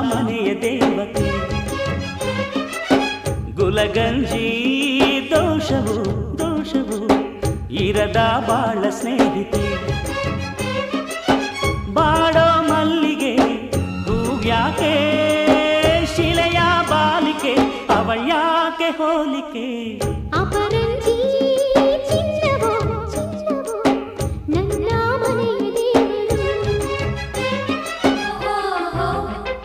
ಮನೆಯ ದೇವತೆ ಗುಲಗಂಜಿ ದೋಷವು ದೋಷವು ಇರದ ಬಾಳ ಸ್ನೇಹಿತೆ. ಬಾಡೋ ಮಲ್ಲಿಗೆ ಹೂವ್ಯಾಕೆ ಶಿಲೆಯ ಬಾಲಿಕೆ, ಅವಳ್ಯಾಕೆ ಹೋಲಿಕೆ?